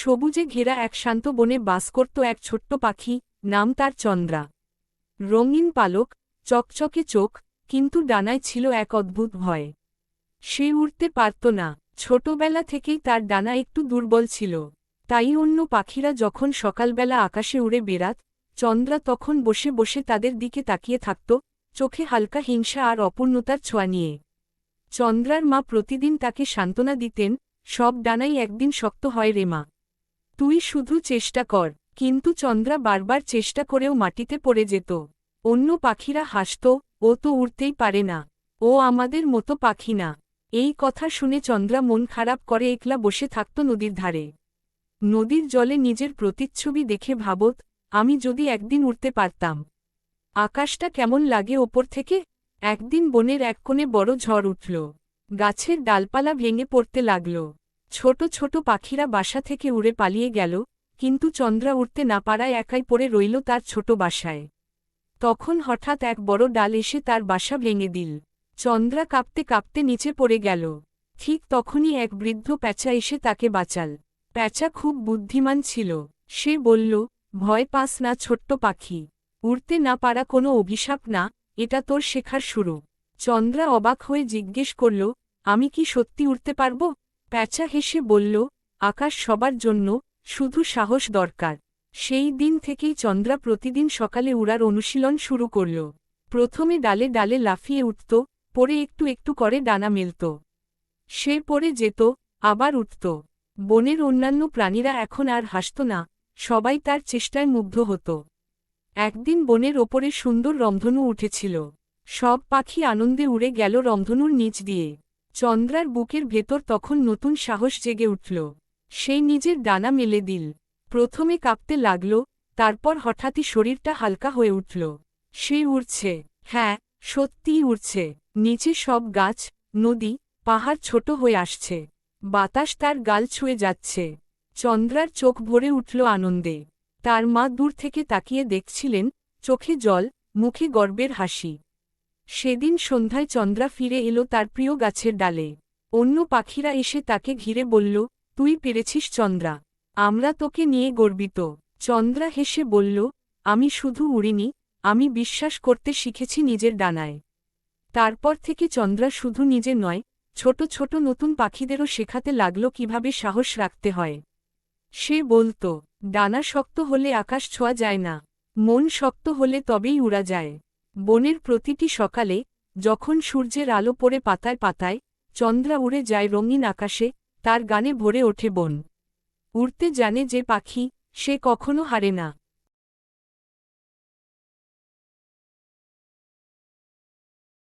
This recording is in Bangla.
সবুজে ঘেরা এক শান্ত বনে বাস করত এক ছোট্ট পাখি, নাম তার চন্দ্রা। রঙিন পালক, চকচকে চোখ, কিন্তু ডানায় ছিল এক অদ্ভুত ভয়। সে উড়তে পারত না। ছোটবেলা থেকেই তার ডানা একটু দুর্বল ছিল। তাই অন্য পাখিরা যখন সকালবেলা আকাশে উড়ে বেরাত চন্দ্রা তখন বসে বসে তাদের দিকে তাকিয়ে থাকত, চোখে হালকা হিংসা আর অপূর্ণতার ছোঁয়া নিয়ে। চন্দ্রার মা প্রতিদিন তাকে সান্ত্বনা দিতেন, সব ডানাই একদিন শক্ত হয় রে মা। তুই শুধু চেষ্টা কর, কিন্তু চন্দ্রা বারবার চেষ্টা করেও মাটিতে পড়ে যেত। অন্য পাখিরা হাসত, ও তো উড়তেই পারে না। ও আমাদের মতো পাখি না। এই কথা শুনে চন্দ্রা মন খারাপ করে একলা বসে থাকত নদীর ধারে। নদীর জলে নিজের প্রতিচ্ছবি দেখে ভাবত, আমি যদি একদিন উড়তে পারতাম। আকাশটা কেমন লাগে ওপর থেকে? একদিন বনের এক কোণে বড় ঝড় উঠল। গাছের ডালপালা ভেঙে পড়তে লাগল। ছোট ছোট পাখিরা বাসা থেকে উড়ে পালিয়ে গেল, কিন্তু চন্দ্রা উঠতে না পারায় একাই পড়ে রইল তার ছোট বাসায়। তখন হঠাৎ এক বড় ডাল এসে তার বাসা ভেঙে দিল। চন্দ্রা কাঁপতে কাঁপতে নিচে পড়ে গেল। ঠিক তখনই এক বৃদ্ধ প্যাঁচা এসে তাকে বাঁচাল। প্যাঁচা খুব বুদ্ধিমান ছিল। সে বলল, ভয় পাস না ছোট্ট পাখি। উড়তে না পারা কোনো অভিশাপ না, এটা তোর শেখার শুরু। চন্দ্রা অবাক হয়ে জিজ্ঞেস করল, আমি কি সত্যি উড়তে পারব? প্যাঁচা হেসে বলল, আকাশ সবার জন্য শুধু সাহস দরকার। সেই দিন থেকেই চন্দ্রা প্রতিদিন সকালে উড়ার অনুশীলন শুরু করল। প্রথমে ডালে ডালে লাফিয়ে উঠত, পরে একটু একটু করে ডানা মেলত। সে পরে যেত, আবার উঠত। বনের অন্যান্য প্রাণীরা এখন আর হাসত না, সবাই তার চেষ্টায় মুগ্ধ হতো। একদিন বনের ওপরে সুন্দর রমধনু উঠেছিল। সব পাখি আনন্দে উড়ে গেল রমধনুর নিচ দিয়ে। চন্দ্রার বুকের ভেতর তখন নতুন সাহস জেগে উঠল। সেই নিজের ডানা মেলে দিল। প্রথমে কাঁপতে লাগল, তারপর হঠাৎই শরীরটা হালকা হয়ে উঠল। সে উড়ছে। হ্যাঁ সত্যিই উড়ছে। নিচে সব গাছ, নদী, পাহাড় ছোট হয়ে আসছে। বাতাস তার গাল ছুঁয়ে যাচ্ছে। চন্দ্রার চোখ ভরে উঠল আনন্দে। তার মা দূর থেকে তাকিয়ে দেখছিলেন, চোখে জল, মুখে গর্বের হাসি। সেদিন সন্ধ্যায় চন্দ্রা ফিরে এলো তার প্রিয় গাছের ডালে। অন্য পাখিরা এসে তাকে ঘিরে বলল, তুই পেরেছিস চন্দ্রা। আমরা তোকে নিয়ে গর্বিত। চন্দ্রা হেসে বলল, আমি শুধু উড়িনি, আমি বিশ্বাস করতে শিখেছি নিজের ডানায়। তারপর থেকে চন্দ্রা শুধু নিজে নয়, ছোট ছোট নতুন পাখিদেরও শেখাতে লাগল কীভাবে সাহস রাখতে হয়। সে বলত, ডানা শক্ত হলে আকাশ ছোঁয়া যায় না, মন শক্ত হলে তবেই উড়া যায়। বনের প্রতিটি সকালে, যখন সূর্যের আলো পড়ে পাতায় পাতায়, চন্দ্রা উড়ে যায় রঙিন আকাশে, তার গানে ভরে ওঠে বন। উড়তে জানে যে পাখি, সে কখনো হারে না।